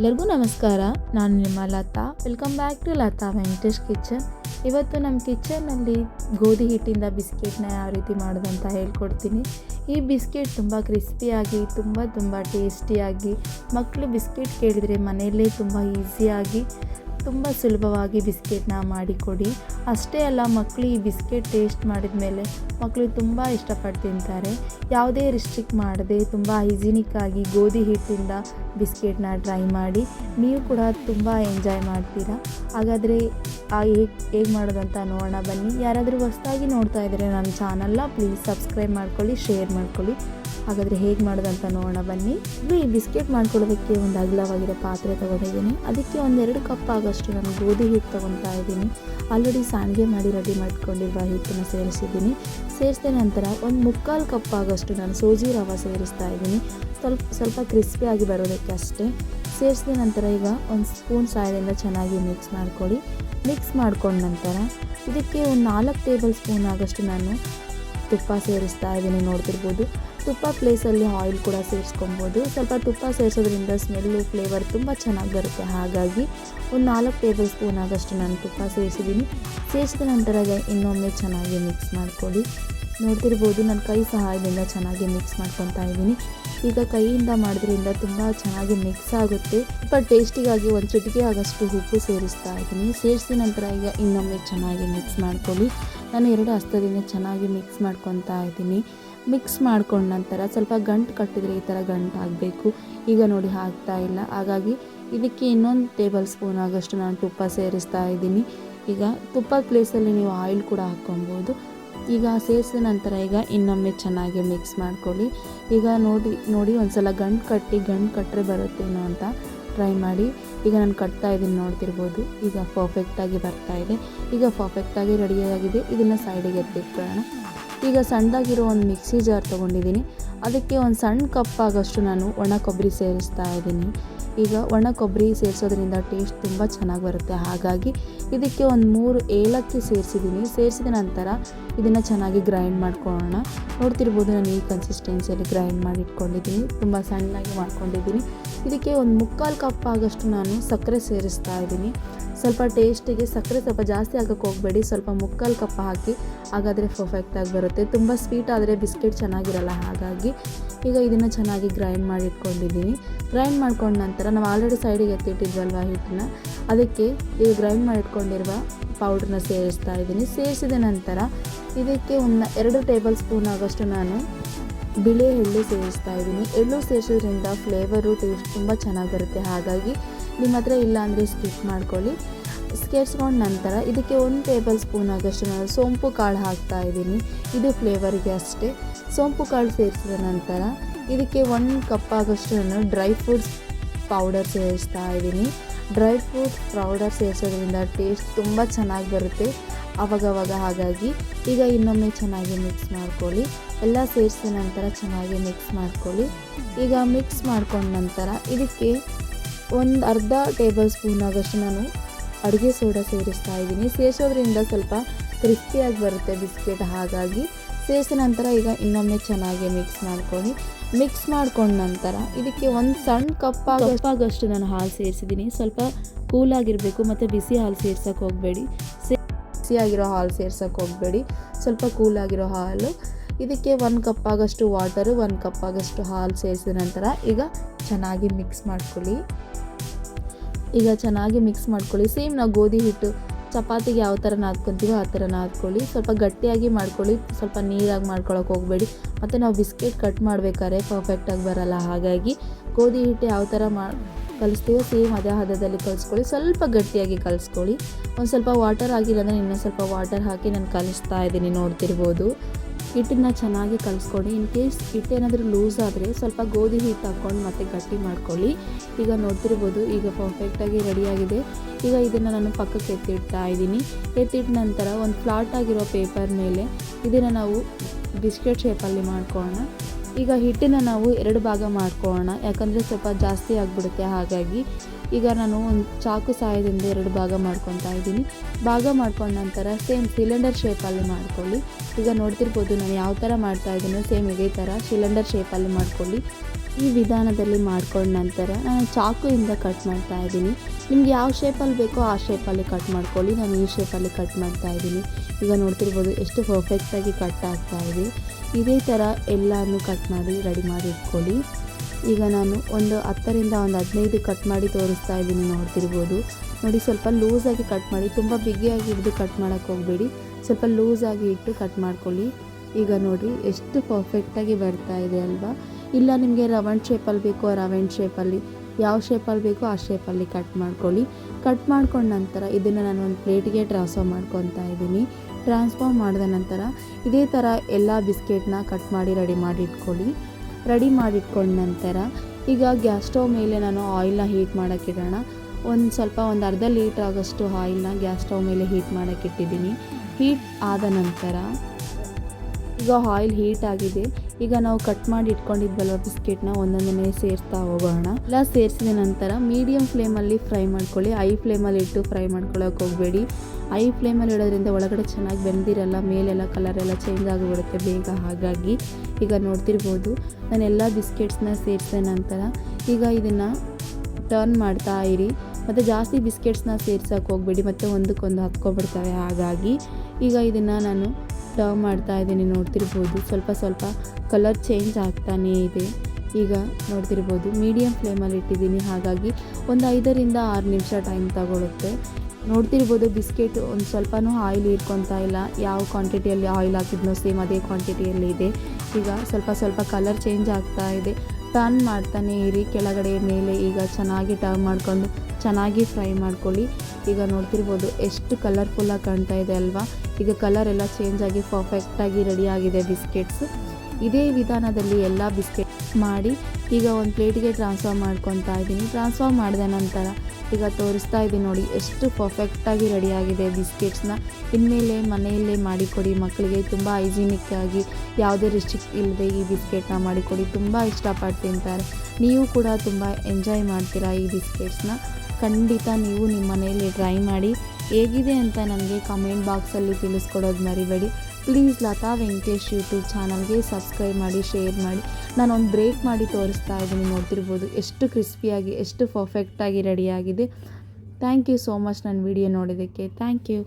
ಎಲ್ಲರಿಗೂ ನಮಸ್ಕಾರ. ನಾನು ನಿಮ್ಮ Latha. Welcome back to Latha Venkatesh kitchen. ಇವತ್ತು ನಮ್ಮ ಕಿಚನಲ್ಲಿ ಗೋಧಿ ಹಿಟ್ಟಿಂದ ಬಿಸ್ಕೆಟ್ನ ಯಾವ ರೀತಿ ಮಾಡೋದು ಅಂತ ಹೇಳ್ಕೊಡ್ತೀನಿ. ಈ ಬಿಸ್ಕೆಟ್ ತುಂಬ ಕ್ರಿಸ್ಪಿಯಾಗಿ, ತುಂಬ ತುಂಬ ಟೇಸ್ಟಿಯಾಗಿ ಮಕ್ಕಳು ಬಿಸ್ಕೆಟ್ ಕೇಳಿದರೆ ಮನೆಯಲ್ಲೇ ತುಂಬ ಈಸಿಯಾಗಿ ತುಂಬ ಸುಲಭವಾಗಿ ಬಿಸ್ಕೆಟ್ನ ಮಾಡಿಕೊಡಿ. ಅಷ್ಟೇ ಅಲ್ಲ ಮಕ್ಕಳು ಈ ಬಿಸ್ಕೆಟ್ ಟೇಸ್ಟ್ ಮಾಡಿದ ಮೇಲೆ ಮಕ್ಕಳು ತುಂಬ ಇಷ್ಟಪಟ್ಟು ತಿಂತಾರೆ. ಯಾವುದೇ ರಿಸ್ಟ್ರಿಕ್ಟ್ ಮಾಡದೆ ತುಂಬ ಹೈಜಿನಿಕ್ ಆಗಿ ಗೋಧಿ ಹಿಟ್ಟಿಂದ ಬಿಸ್ಕೆಟ್ನ ಟ್ರೈ ಮಾಡಿ. ನೀವು ಕೂಡ ತುಂಬ ಎಂಜಾಯ್ ಮಾಡ್ತೀರಾ? ಹಾಗಾದರೆ ಹೇಗೆ ಹೇಗೆ ಮಾಡೋದಂತ ನೋಡೋಣ ಬನ್ನಿ. ಯಾರಾದರೂ ಹೊಸದಾಗಿ ನೋಡ್ತಾ ಇದ್ದರೆ ನನ್ನ ಚಾನಲ್ನ ಪ್ಲೀಸ್ ಸಬ್ಸ್ಕ್ರೈಬ್ ಮಾಡ್ಕೊಳ್ಳಿ, ಶೇರ್ ಮಾಡ್ಕೊಳ್ಳಿ. ಹಾಗಾದರೆ ಹೇಗೆ ಮಾಡೋದು ಅಂತ ನೋಡೋಣ, ಬನ್ನಿ. ಈ ಬಿಸ್ಕೆಟ್ ಮಾಡ್ಕೊಳ್ಳೋದಕ್ಕೆ ಒಂದು ಅಗಲವಾಗಿರೋ ಪಾತ್ರೆ ತೊಗೊಂಡಿದ್ದೀನಿ ಅದಕ್ಕೆ ಒಂದೆರಡು ಕಪ್ ಆಗೋಷ್ಟು ನಾನು ಗೋಧಿ ಹಿಟ್ಟು ತೊಗೊತಾ ಇದ್ದೀನಿ. ಆಲ್ರೆಡಿ ಸಾಣಿಗೆ ಮಾಡಿ ರೆಡಿ ಮಾಡ್ಕೊಂಡಿರುವ ಹಿಟ್ಟನ್ನು ಸೇರಿಸಿದ್ದೀನಿ. ಸೇರಿಸಿದ ನಂತರ ಒಂದು ಮುಕ್ಕಾಲು ಕಪ್ ಆಗೋಷ್ಟು ನಾನು ಸೋಜಿ ರವೆ ಸೇರಿಸ್ತಾ ಇದ್ದೀನಿ. ಸ್ವಲ್ಪ ಸ್ವಲ್ಪ ಕ್ರಿಸ್ಪಿಯಾಗಿ ಬರೋದಕ್ಕೆ ಅಷ್ಟೇ. ಸೇರಿಸಿದ ನಂತರ ಈಗ ಒಂದು ಸ್ಪೂನ್ ಸಾಯದಿಂದ ಚೆನ್ನಾಗಿ ಮಿಕ್ಸ್ ಮಾಡ್ಕೊಳ್ಳಿ. ಮಿಕ್ಸ್ ಮಾಡ್ಕೊಂಡ ನಂತರ ಇದಕ್ಕೆ ಒಂದು ನಾಲ್ಕು ಟೇಬಲ್ ಸ್ಪೂನ್ ಆಗೋಷ್ಟು ನಾನು ತುಪ್ಪ ಸೇರಿಸ್ತಾ ಇದ್ದೀನಿ. ನೋಡ್ತಿರ್ಬೋದು. ತುಪ್ಪ ಪ್ಲೇಸಲ್ಲಿ ಆಯಿಲ್ ಕೂಡ ಸೇರಿಸ್ಕೊಬೋದು. ಸ್ವಲ್ಪ ತುಪ್ಪ ಸೇರಿಸೋದ್ರಿಂದ ಸ್ಮೆಲ್ಲು ಫ್ಲೇವರ್ ತುಂಬ ಚೆನ್ನಾಗಿ ಬರುತ್ತೆ. ಹಾಗಾಗಿ ಒಂದು ನಾಲ್ಕು ಟೇಬಲ್ ಸ್ಪೂನ್ ಆಗಷ್ಟು ನಾನು ತುಪ್ಪ ಸೇರಿಸಿದ್ದೀನಿ ಸೇರಿಸಿದ ನಂತರ ಇನ್ನೊಮ್ಮೆ ಚೆನ್ನಾಗಿ ಮಿಕ್ಸ್ ಮಾಡ್ಕೊಳ್ಳಿ. ನೋಡ್ತಿರ್ಬೋದು ನನ್ನ ಕೈ ಸಹಾಯದಿಂದ ಚೆನ್ನಾಗಿ ಮಿಕ್ಸ್ ಮಾಡ್ಕೊತಾ ಇದ್ದೀನಿ ಈಗ ಕೈಯಿಂದ ಮಾಡೋದ್ರಿಂದ ತುಂಬ ಚೆನ್ನಾಗಿ ಮಿಕ್ಸ್ ಆಗುತ್ತೆ. ತುಂಬ ಟೇಸ್ಟಿಗಾಗಿ ಒಂದು ಚಿಟಿಕೆ ಆಗಷ್ಟು ಉಪ್ಪು ಸೇರಿಸ್ತಾ ಇದ್ದೀನಿ ಸೇರಿಸಿದ ನಂತರ ಈಗ ಇನ್ನೊಮ್ಮೆ ಚೆನ್ನಾಗಿ ಮಿಕ್ಸ್ ಮಾಡ್ಕೊಳ್ಳಿ. ನಾನು ಎರಡು ಹಸ್ತದಿಂದ ಚೆನ್ನಾಗಿ ಮಿಕ್ಸ್ ಮಾಡ್ಕೊತಾ ಇದ್ದೀನಿ ಮಿಕ್ಸ್ ಮಾಡ್ಕೊಂಡ ನಂತರ ಸ್ವಲ್ಪ ಗಂಟು ಕಟ್ಟಿದರೆ ಈ ಥರ ಗಂಟು ಆಗಬೇಕು. ಈಗ ನೋಡಿ ಹಾಕ್ತಾ ಇಲ್ಲ. ಹಾಗಾಗಿ ಇದಕ್ಕೆ ಇನ್ನೊಂದು ಟೇಬಲ್ ಸ್ಪೂನ್ ಆಗೋಷ್ಟು ನಾನು ತುಪ್ಪ ಸೇರಿಸ್ತಾ ಇದ್ದೀನಿ. ಈಗ ತುಪ್ಪದ ಪ್ಲೇಸಲ್ಲಿ ನೀವು ಆಯಿಲ್ ಕೂಡ ಹಾಕ್ಕೊಬೋದು ಈಗ ಸೇರಿಸಿದ ನಂತರ ಈಗ ಇನ್ನೊಮ್ಮೆ ಚೆನ್ನಾಗಿ ಮಿಕ್ಸ್ ಮಾಡ್ಕೊಳ್ಳಿ. ಈಗ ನೋಡಿ ನೋಡಿ ಒಂದು ಸಲ ಗಂಟು ಕಟ್ಟಿ, ಗಂಟು ಕಟ್ಟರೆ ಬರುತ್ತೇನೋ ಅಂತ ಟ್ರೈ ಮಾಡಿ. ಈಗ ನಾನು ಕಟ್ತಾ ಇದ್ದೀನಿ ನೋಡ್ತಿರ್ಬೋದು. ಈಗ ಪರ್ಫೆಕ್ಟಾಗಿ ಬರ್ತಾ ಇದೆ. ಈಗ ಪರ್ಫೆಕ್ಟಾಗಿ ರೆಡಿಯಾಗಿದೆ ಇದನ್ನು ಸೈಡಿಗೆ ಎತ್ತಿಟ್ಕೊಳ್ಳೋಣ ಈಗ ಸಣ್ಣದಾಗಿರೋ ಒಂದು ಮಿಕ್ಸಿ ಜಾರ್ ತೊಗೊಂಡಿದ್ದೀನಿ. ಅದಕ್ಕೆ ಒಂದು ಸಣ್ಣ ಕಪ್ ಆಗೋಷ್ಟು ನಾನು ಒಣ ಕೊಬ್ಬರಿ ಸೇರಿಸ್ತಾ ಇದ್ದೀನಿ. ಈಗ ಒಣ ಕೊಬ್ಬರಿ ಸೇರಿಸೋದ್ರಿಂದ ಟೇಸ್ಟ್ ತುಂಬ ಚೆನ್ನಾಗಿ ಬರುತ್ತೆ. ಹಾಗಾಗಿ ಇದಕ್ಕೆ ಒಂದು ಮೂರು ಏಲಕ್ಕಿ ಸೇರಿಸಿದ್ದೀನಿ. ಸೇರಿಸಿದ ನಂತರ ಇದನ್ನು ಚೆನ್ನಾಗಿ ಗ್ರೈಂಡ್ ಮಾಡ್ಕೊಳ್ಳೋಣ. ನೋಡ್ತಿರ್ಬೋದು ನಾನು ಈ ಕನ್ಸಿಸ್ಟೆನ್ಸಿಯಲ್ಲಿ ಗ್ರೈಂಡ್ ಮಾಡಿ ಇಟ್ಕೊಂಡಿದ್ದೀನಿ ತುಂಬ ಸಣ್ಣಾಗಿ ಮಾಡ್ಕೊಂಡಿದ್ದೀನಿ. ಇದಕ್ಕೆ ಒಂದು ಮುಕ್ಕಾಲು ಕಪ್ ಆಗೋಷ್ಟು ನಾನು ಸಕ್ಕರೆ ಸೇರಿಸ್ತಾ ಇದ್ದೀನಿ. ಸ್ವಲ್ಪ ಟೇಸ್ಟಿಗೆ ಸಕ್ಕರೆ ಸ್ವಲ್ಪ ಜಾಸ್ತಿ ಹಾಕಕ್ಕೆ ಹೋಗಬೇಡಿ, ಸ್ವಲ್ಪ ಮುಕ್ಕಲ್ ಕಪ್ಪ ಹಾಕಿ, ಹಾಗಾದರೆ ಪರ್ಫೆಕ್ಟಾಗಿ ಬರುತ್ತೆ. ತುಂಬ ಸ್ವೀಟ್ ಆದರೆ ಬಿಸ್ಕೆಟ್ ಚೆನ್ನಾಗಿರಲ್ಲ, ಹಾಗಾಗಿ ಈಗ ಇದನ್ನು ಚೆನ್ನಾಗಿ ಗ್ರೈಂಡ್ ಮಾಡಿ ಇಟ್ಕೊಂಡಿದ್ದೀನಿ. ಗ್ರೈಂಡ್ ಮಾಡ್ಕೊಂಡ ನಂತರ ನಾವು ಆಲ್ರೆಡಿ ಸೈಡಿಗೆ ಎತ್ತಿಟ್ಟಿದ್ವಲ್ವ ಹಿಟ್ಟನ್ನ, ಅದಕ್ಕೆ ಈಗ ಗ್ರೈಂಡ್ ಮಾಡಿ ಇಟ್ಕೊಂಡಿರುವ ಪೌಡ್ರನ್ನ ಸೇರಿಸ್ತಾ ಇದ್ದೀನಿ. ಸೇರಿಸಿದ ನಂತರ ಇದಕ್ಕೆ ಒಂದು ಎರಡು ಟೇಬಲ್ ಸ್ಪೂನ್ ಆಗೋಷ್ಟು ನಾನು ಬಿಳಿ ಎಳ್ಳು ಸೇರಿಸ್ತಾ ಇದ್ದೀನಿ. ಎಳ್ಳು ಸೇರಿಸೋದ್ರಿಂದ ಫ್ಲೇವರು ಟೇಸ್ಟ್ ತುಂಬ ಚೆನ್ನಾಗಿ ಬರುತ್ತೆ. ಹಾಗಾಗಿ ನಿಮ್ಮ ಹತ್ರ ಇಲ್ಲ ಅಂದರೆ ಸ್ಕಿಪ್ ಮಾಡ್ಕೊಳ್ಳಿ. ಸ್ಕೇರ್ಸ್ಕೊಂಡ ನಂತರ ಇದಕ್ಕೆ ಒಂದು ಟೇಬಲ್ ಸ್ಪೂನ್ ಆಗಷ್ಟು ನಾನು ಸೋಂಪು ಕಾಳು ಹಾಕ್ತಾ ಇದ್ದೀನಿ. ಇದು ಫ್ಲೇವರ್ಗೆ ಅಷ್ಟೇ. ಸೋಂಪು ಕಾಳು ಸೇರಿಸಿದ ನಂತರ ಇದಕ್ಕೆ ಒಂದು ಕಪ್ ಆಗೋಷ್ಟು ನಾನು ಡ್ರೈ ಫ್ರೂಟ್ಸ್ ಪೌಡರ್ ಸೇರಿಸ್ತಾ ಇದ್ದೀನಿ. ಡ್ರೈ ಫ್ರೂಟ್ಸ್ ಪೌಡರ್ ಸೇರಿಸೋದ್ರಿಂದ ಟೇಸ್ಟ್ ತುಂಬ ಚೆನ್ನಾಗಿ ಬರುತ್ತೆ. ಅವಾಗವಾಗ ಹಾಗಾಗಿ ಈಗ ಇನ್ನೊಮ್ಮೆ ಚೆನ್ನಾಗಿ ಮಿಕ್ಸ್ ಮಾಡ್ಕೊಳ್ಳಿ. ಎಲ್ಲ ಸೇರಿಸಿದ ನಂತರ ಚೆನ್ನಾಗಿ ಮಿಕ್ಸ್ ಮಾಡ್ಕೊಳ್ಳಿ. ಈಗ ಮಿಕ್ಸ್ ಮಾಡ್ಕೊಂಡ ನಂತರ ಇದಕ್ಕೆ ಒಂದು ಅರ್ಧ ಟೇಬಲ್ ಸ್ಪೂನ್ ಆಗಷ್ಟು ನಾನು ಅಡುಗೆ ಸೋಡಾ ಸೇರಿಸ್ತಾ ಇದ್ದೀನಿ. ಸೇರಿಸೋದ್ರಿಂದ ಸ್ವಲ್ಪ ಕ್ರಿಸ್ಪಿಯಾಗಿ ಬರುತ್ತೆ ಬಿಸ್ಕೆಟ್. ಹಾಗಾಗಿ ಸೇರಿಸಿದ ನಂತರ ಈಗ ಇನ್ನೊಮ್ಮೆ ಚೆನ್ನಾಗಿ ಮಿಕ್ಸ್ ಮಾಡ್ಕೊಳ್ಳಿ. ಮಿಕ್ಸ್ ಮಾಡ್ಕೊಂಡ ನಂತರ ಇದಕ್ಕೆ ಒಂದು ಸಣ್ಣ ಕಪ್ ಕಪ್ಪಾಗಷ್ಟು ನಾನು ಹಾಲು ಸೇರಿಸಿದ್ದೀನಿ. ಸ್ವಲ್ಪ ಕೂಲಾಗಿರಬೇಕು ಮತ್ತು ಬಿಸಿ ಹಾಲು ಸೇರ್ಸೋಕ್ಕೆ ಹೋಗಬೇಡಿ. ಬಿಸಿಯಾಗಿರೋ ಹಾಲು ಸೇರ್ಸೋಕ್ಕೆ ಹೋಗಬೇಡಿ. ಸ್ವಲ್ಪ ಕೂಲಾಗಿರೋ ಹಾಲು. ಇದಕ್ಕೆ ಒಂದು ಕಪ್ಪಾಗಷ್ಟು ವಾಟರು ಒಂದು ಕಪ್ಪಾಗಷ್ಟು ಹಾಲು ಸೇರಿಸಿದ ನಂತರ ಈಗ ಚೆನ್ನಾಗಿ ಮಿಕ್ಸ್ ಮಾಡ್ಕೊಳ್ಳಿ. ಈಗ ಚೆನ್ನಾಗಿ ಮಿಕ್ಸ್ ಮಾಡ್ಕೊಳ್ಳಿ. ಸೇಮ್ ನಾವು ಗೋಧಿ ಹಿಟ್ಟು, ಚಪಾತಿಗೆ ಯಾವ ಥರ ನಾದ್ಕೊತೀವೋ ಆ ಥರ ನಾದ್ಕೊಳ್ಳಿ ಸ್ವಲ್ಪ ಗಟ್ಟಿಯಾಗಿ ಮಾಡ್ಕೊಳ್ಳಿ. ಸ್ವಲ್ಪ ನೀರಾಗಿ ಮಾಡ್ಕೊಳಕ್ಕೆ ಹೋಗಬೇಡಿ. ಮತ್ತು ನಾವು ಬಿಸ್ಕೆಟ್ ಕಟ್ ಮಾಡಬೇಕಾದ್ರೆ ಪರ್ಫೆಕ್ಟಾಗಿ ಬರಲ್ಲ. ಹಾಗಾಗಿ ಗೋಧಿ ಹಿಟ್ಟು ಯಾವ ಥರ ಮಾ, ಕಲಿಸ್ತೀವೋ ಸೇಮ್ ಅದೇ ಹದದಲ್ಲಿ ಕಲಿಸ್ಕೊಳ್ಳಿ. ಸ್ವಲ್ಪ ಗಟ್ಟಿಯಾಗಿ ಕಲಿಸ್ಕೊಳ್ಳಿ. ಒಂದು ಸ್ವಲ್ಪ ವಾಟರ್ ಆಗಿಲ್ಲ ಅಂದರೆ ಇನ್ನೊಂದು ಸ್ವಲ್ಪ ವಾಟರ್ ಹಾಕಿ ನಾನು ಕಲಿಸ್ತಾ ಇದ್ದೀನಿ, ನೋಡ್ತಿರ್ಬೋದು. ಹಿಟ್ಟನ್ನ ಚೆನ್ನಾಗಿ ಕಲಿಸ್ಕೊಡಿ ಇನ್ ಕೇಸ್ ಹಿಟ್ಟೇನಾದರೂ ಲೂಸ್ ಆದರೆ ಸ್ವಲ್ಪ ಗೋಧಿ ಹಿಟ್ಟು ಹಾಕ್ಕೊಂಡು ಮತ್ತೆ ಗಟ್ಟಿ ಮಾಡ್ಕೊಳ್ಳಿ. ಈಗ ನೋಡ್ತಿರ್ಬೋದು ಈಗ ಪರ್ಫೆಕ್ಟಾಗಿ ರೆಡಿಯಾಗಿದೆ ಈಗ ಇದನ್ನು ನಾನು ಪಕ್ಕಕ್ಕೆ ಎತ್ತಿಡ್ತಾ ಇದ್ದೀನಿ. ಎತ್ತಿಟ್ಟ ನಂತರ ಒಂದು ಫ್ಲಾಟ್ ಆಗಿರೋ ಪೇಪರ್ ಮೇಲೆ ಇದನ್ನು ನಾವು ಬಿಸ್ಕೆಟ್ ಶೇಪಲ್ಲಿ ಮಾಡ್ಕೊಳ್ಳೋಣ. ಈಗ ಹಿಟ್ಟಿನ ನಾವು ಎರಡು ಭಾಗ ಮಾಡ್ಕೊಳ್ಳೋಣ. ಯಾಕಂದರೆ ಸ್ವಲ್ಪ ಜಾಸ್ತಿ ಆಗಿಬಿಡುತ್ತೆ. ಹಾಗಾಗಿ ಈಗ ನಾನು ಒಂದು ಚಾಕು ಸಹಾಯದಿಂದ ಎರಡು ಭಾಗ ಮಾಡ್ಕೊತಾ ಇದ್ದೀನಿ. ಭಾಗ ಮಾಡ್ಕೊಂಡ ನಂತರ ಸೇಮ್ ಸಿಲಿಂಡರ್ ಶೇಪಲ್ಲಿ ಮಾಡ್ಕೊಳ್ಳಿ. ಈಗ ನೋಡ್ತಿರ್ಬೋದು ನಾನು ಯಾವ ಥರ ಮಾಡ್ತಾ ಇದ್ದೀನೋ. ಸೇಮ್ ಇದೇ ಥರ ಸಿಲಿಂಡರ್ ಶೇಪಲ್ಲಿ ಮಾಡ್ಕೊಳ್ಳಿ. ಈ ವಿಧಾನದಲ್ಲಿ ಮಾಡ್ಕೊಂಡ ನಂತರ ನಾನು ಚಾಕುಯಿಂದ ಕಟ್ ಮಾಡ್ತಾ ಇದ್ದೀನಿ. ನಿಮ್ಗೆ ಯಾವ ಶೇಪಲ್ಲಿ ಬೇಕೋ ಆ ಶೇಪಲ್ಲಿ ಕಟ್ ಮಾಡ್ಕೊಳ್ಳಿ. ನಾನು ಈ ಶೇಪಲ್ಲಿ ಕಟ್ ಮಾಡ್ತಾ ಇದ್ದೀನಿ. ಈಗ ನೋಡ್ತಿರ್ಬೋದು ಎಷ್ಟು ಪರ್ಫೆಕ್ಟಾಗಿ ಕಟ್ ಆಗ್ತಾ ಇದೆ. ಇದೇ ಥರ ಎಲ್ಲನೂ ಕಟ್ ಮಾಡಿ ರೆಡಿ ಮಾಡಿ ಇಟ್ಕೊಳ್ಳಿ. ಈಗ ನಾನು ಒಂದು ಹತ್ತರಿಂದ ಒಂದು ಹದಿನೈದು ಕಟ್ ಮಾಡಿ ತೋರಿಸ್ತಾ ಇದ್ದೀನಿ ನೋಡ್ತಿರ್ಬೋದು. ನೋಡಿ ಸ್ವಲ್ಪ ಲೂಸಾಗಿ ಕಟ್ ಮಾಡಿ, ತುಂಬ ಬಿಗಿಯಾಗಿ ಹಿಡಿದು ಕಟ್ ಮಾಡೋಕ್ಕೆ ಹೋಗಬೇಡಿ. ಸ್ವಲ್ಪ ಲೂಸಾಗಿ ಇಟ್ಟು ಕಟ್ ಮಾಡ್ಕೊಳ್ಳಿ. ಈಗ ನೋಡಿ ಎಷ್ಟು ಪರ್ಫೆಕ್ಟಾಗಿ ಬರ್ತಾ ಇದೆ ಅಲ್ವಾ? ಇಲ್ಲ ನಿಮಗೆ ರವಂಡ್ ಶೇಪಲ್ಲಿ ಬೇಕೋ ರವೆಂಡ್ ಶೇಪಲ್ಲಿ ಯಾವ ಶೇಪಲ್ಲಿ ಬೇಕೋ ಆ ಶೇಪಲ್ಲಿ ಕಟ್ ಮಾಡ್ಕೊಳ್ಳಿ. ಕಟ್ ಮಾಡ್ಕೊಂಡ ನಂತರ ಇದನ್ನು ನಾನು ಒಂದು ಪ್ಲೇಟಿಗೆ ಟ್ರಾನ್ಸ್ಫರ್ ಮಾಡ್ಕೊತಾ ಇದ್ದೀನಿ. ಟ್ರಾನ್ಸ್ಫರ್ ಮಾಡಿದ ನಂತರ ಇದೇ ಥರ ಎಲ್ಲ ಬಿಸ್ಕೆಟ್ನ ಕಟ್ ಮಾಡಿ ರೆಡಿ ಮಾಡಿ ಇಟ್ಕೊಳ್ಳಿ ರೆಡಿ ಮಾಡಿಟ್ಕೊಂಡ ನಂತರ ಈಗ ಗ್ಯಾಸ್ ಸ್ಟವ್ ಮೇಲೆ ನಾನು ಆಯಿಲ್ನ ಹೀಟ್ ಮಾಡೋಕ್ಕಿಡೋಣ ಒಂದು ಸ್ವಲ್ಪ ಒಂದು ಅರ್ಧ ಲೀಟ್ರ್ ಆಗೋಷ್ಟು ಆಯಿಲ್ನ ಗ್ಯಾಸ್ ಸ್ಟವ್ ಮೇಲೆ ಹೀಟ್ ಮಾಡೋಕ್ಕಿಟ್ಟಿದ್ದೀನಿ ಹೀಟ್ ಆದ ನಂತರ ಈಗ ಆಯಿಲ್ ಹೀಟ್ ಆಗಿದೆ. ಈಗ ನಾವು ಕಟ್ ಮಾಡಿ ಇಟ್ಕೊಂಡಿದ್ವಲ್ವ ಬಿಸ್ಕೆಟ್ನ ಒಂದೊಂದನ್ನೇ ಸೇರಿಸ್ತಾ ಹೋಗೋಣ. ಎಲ್ಲ ಸೇರಿಸಿದ ನಂತರ ಮೀಡಿಯಮ್ ಫ್ಲೇಮಲ್ಲಿ ಫ್ರೈ ಮಾಡ್ಕೊಳ್ಳಿ. ಐ ಫ್ಲೇಮಲ್ಲಿ ಇಟ್ಟು ಫ್ರೈ ಮಾಡ್ಕೊಳ್ಳೋಕೆ ಹೋಗಬೇಡಿ. ಐ ಫ್ಲೇಮಲ್ಲಿ ಇಡೋದ್ರಿಂದ ಒಳಗಡೆ ಚೆನ್ನಾಗಿ ಬೆಂದಿರಲ್ಲ, ಮೇಲೆಲ್ಲ ಕಲರ್ ಎಲ್ಲ ಚೇಂಜ್ ಆಗಿಬಿಡುತ್ತೆ ಬೇಗ ಹಾಗಾಗಿ. ಈಗ ನೋಡ್ತಿರ್ಬೋದು, ನಾನು ಎಲ್ಲ ಬಿಸ್ಕೆಟ್ಸ್ನ ಸೇರಿಸಿದ ನಂತರ ಈಗ ಇದನ್ನು ಟರ್ನ್ ಮಾಡ್ತಾ ಇರಿ. ಮತ್ತು ಜಾಸ್ತಿ ಬಿಸ್ಕೆಟ್ಸ್ನ ಸೇರ್ಸೋಕೆ ಹೋಗಬೇಡಿ, ಮತ್ತು ಒಂದಕ್ಕೊಂದು ಹತ್ಕೊಬಿಡ್ತವೆ ಹಾಗಾಗಿ. ಈಗ ಇದನ್ನು ನಾನು ಟರ್ನ್ ಮಾಡ್ತಾ ಇದ್ದೀನಿ, ನೋಡ್ತಿರ್ಬೋದು. ಸ್ವಲ್ಪ ಸ್ವಲ್ಪ ಕಲರ್ ಚೇಂಜ್ ಆಗ್ತಾನೇ ಇದೆ. ಈಗ ನೋಡ್ತಿರ್ಬೋದು ಮೀಡಿಯಮ್ ಫ್ಲೇಮಲ್ಲಿ ಇಟ್ಟಿದ್ದೀನಿ. ಹಾಗಾಗಿ ಒಂದು ಐದರಿಂದ ಆರು ನಿಮಿಷ ಟೈಮ್ ತಗೊಳುತ್ತೆ. ನೋಡ್ತಿರ್ಬೋದು ಬಿಸ್ಕೆಟ್ ಒಂದು ಸ್ವಲ್ಪನೂ ಆಯಿಲ್ ಇಟ್ಕೊತಾ ಇಲ್ಲ. ಯಾವ ಕ್ವಾಂಟಿಟಿಯಲ್ಲಿ ಆಯಿಲ್ ಹಾಕಿದ್ನೋ ಸೇಮ್ ಅದೇ ಕ್ವಾಂಟಿಟಿಯಲ್ಲಿ ಇದೆ. ಈಗ ಸ್ವಲ್ಪ ಸ್ವಲ್ಪ ಕಲರ್ ಚೇಂಜ್ ಆಗ್ತಾ ಇದೆ. ಟರ್ನ್ ಮಾಡ್ತಾನೆ ಇರಿ. ಕೆಳಗಡೆ ಮೇಲೆ ಈಗ ಚೆನ್ನಾಗಿ ಟರ್ನ್ ಮಾಡ್ಕೊಂಡು ಚೆನ್ನಾಗಿ ಫ್ರೈ ಮಾಡ್ಕೊಳ್ಳಿ. ಈಗ ನೋಡ್ತಿರ್ಬೋದು, ಎಷ್ಟು ಕಲರ್ಫುಲ್ಲಾಗಿ ಕಾಣ್ತಾ ಇದೆ ಅಲ್ವಾ? ಈಗ ಕಲರ್ ಎಲ್ಲ ಚೇಂಜ್ ಆಗಿ ಪರ್ಫೆಕ್ಟಾಗಿ ಆಗಿದೆ ಬಿಸ್ಕೆಟ್ಸ್ ಇದೇ ವಿಧಾನದಲ್ಲಿ ಎಲ್ಲ ಬಿಸ್ಕೆಟ್ ಮಾಡಿ ಈಗ ಒಂದು ಪ್ಲೇಟಿಗೆ ಟ್ರಾನ್ಸ್ಫರ್ ಮಾಡ್ಕೊತಾ ಇದ್ದೀನಿ. ಟ್ರಾನ್ಸ್ಫರ್ ಮಾಡಿದ ನಂತರ ಈಗ ತೋರಿಸ್ತಾ ಇದ್ದೀನಿ ನೋಡಿ, ಎಷ್ಟು ಪರ್ಫೆಕ್ಟಾಗಿ ರೆಡಿಯಾಗಿದೆ ಬಿಸ್ಕೆಟ್ಸ್ನ ಇನ್ಮೇಲೆ ಮನೆಯಲ್ಲೇ ಮಾಡಿಕೊಡಿ, ಮಕ್ಕಳಿಗೆ ತುಂಬ ಹೈಜಿನಿಕ್ ಆಗಿ ಯಾವುದೇ ರಿಸ್ಟ್ರಿಕ್ಟ್ ಇಲ್ಲದೆ ಈ ಬಿಸ್ಕೆಟ್ನ ಮಾಡಿಕೊಡಿ. ತುಂಬ ಇಷ್ಟಪಟ್ಟು ತಿಂತಾರೆ. ನೀವು ಕೂಡ ತುಂಬ ಎಂಜಾಯ್ ಮಾಡ್ತೀರಾ ಈ ಬಿಸ್ಕೆಟ್ಸ್ನ ಖಂಡಿತ ನೀವು ನಿಮ್ಮ ಮನೆಯಲ್ಲಿ ಟ್ರೈ ಮಾಡಿ. ಹೇಗಿದೆ ಅಂತ ನನಗೆ ಕಮೆಂಟ್ ಬಾಕ್ಸಲ್ಲಿ ತಿಳಿಸ್ಕೊಡೋದು ಮರಿಬೇಡಿ. ಪ್ಲೀಸ್ ಲತಾ ವೆಂಕಟೇಶ್ ಯೂಟ್ಯೂಬ್ ಚಾನಲ್ಗೆ ಸಬ್ಸ್ಕ್ರೈಬ್ ಮಾಡಿ ಶೇರ್ ಮಾಡಿ. ನಾನು ಒಂದು ಬ್ರೇಕ್ ಮಾಡಿ ತೋರಿಸ್ತಾ ಇದ್ದೀನಿ, ನೋಡ್ತಿರ್ಬೋದು. ಎಷ್ಟು ಕ್ರಿಸ್ಪಿಯಾಗಿ ಎಷ್ಟು ಪರ್ಫೆಕ್ಟಾಗಿ ರೆಡಿಯಾಗಿದೆ ಥ್ಯಾಂಕ್ ಯು ಸೋ ಮಚ್ ನನ್ನ ವಿಡಿಯೋ ನೋಡಿದ್ದಕ್ಕೆ. Thank you